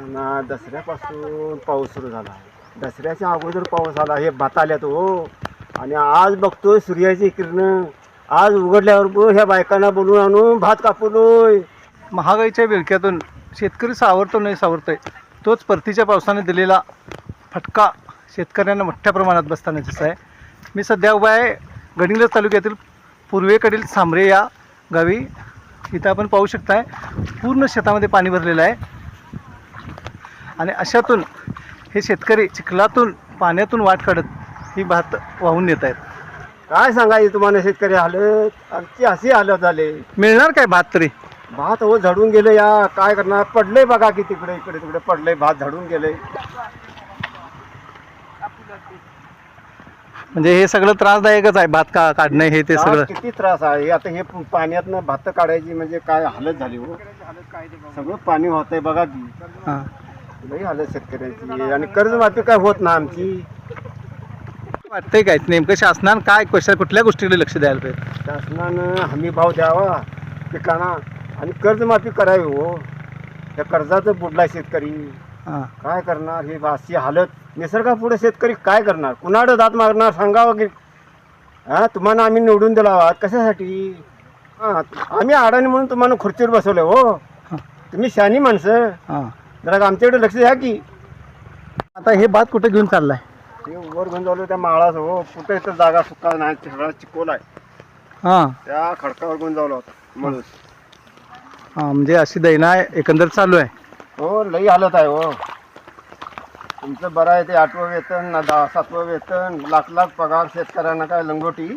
ना दसऱ्यापासून पाऊस सुरू झाला. दसऱ्याच्या अगोदर पाऊस आला हे भात आल्यात हो. आणि आज बघतोय सूर्याची किरण. आज उघडल्यावर ह्या बायकांना बोलून आणून भात कापलोय महागाईच्या विळख्यातून शेतकरी सावरतो नाही सावरतोय तोच परतीच्या पावसाने दिलेला फटका शेतकऱ्यांना मोठ्या प्रमाणात बसताना दिसत आहे. मी सध्या उभा आहे गडिंग्लज तालुक्यातील पूर्वेकडील सांबरे या गावी. इथं आपण पाहू शकताय पूर्ण शेतामध्ये पाणी भरलेलं आहे. आणि अशातून हे शेतकरी चिखलातून पाण्यातून वाट काढत ही भात वाहून येत आहेत. काय सांगायचे तुम्हाला शेतकरी हालत? आमची अशी हालत झाले. मिळणार काय भात तरी? भात हो झडून गेले या. काय करणार? पडलंय बघा की तिकडे इकडे तिकडे पडलंय भात झडून गेले. म्हणजे हे सगळं त्रासदायकच आहे भात का काढणं हे ते सगळं. किती त्रास आहे? आता हे पाण्यातनं भात काढायची म्हणजे काय हालत झाली हो? सगळं पाणी होतंय बघा की. हां. लई हालत शेतकऱ्याची. आणि कर्जमाफी काय होत ना आमची. वाटतंय काय? नेमकं शासनानं काय कशा कुठल्या गोष्टीकडे लक्ष द्यायला पाहिजे? शासनानं हमी भाव द्यावा पिकांना. आणि कर्जमाफी करावी हो. त्या कर्जाचं बुडला शेतकरी. हां. काय करणार? ही अशी हालत. निसर्गापुढे शेतकरी काय करणार? कुणाकडं दात मारणार सांगावं की हा तुम्हाला आम्ही निवडून दिला आहात. कशासाठी? हां आम्ही अडाणी म्हणून तुम्हाला खुर्चीवर बसवलं हो. तुम्ही शहाणी माणसं. हां. जरा आमच्याकडे लक्ष द्या की आता हे भात कुठे घेऊन चाललाय? ते वर गुंजावलं त्या माळाच हो. कुठे इथं जागा सुका नाही सगळा चिकोल आहे. हां. त्या खडकावर गुंजावला होता म्हणून हां म्हणजे अशी दैना एकंदर चालू आहे. हो लई हालत आहे हो. तुमचं बरं आहे ते आठवं वेतन ना दहा सातवं वेतन लाख लाख पगार शेतकऱ्यांना काय लंगोटी?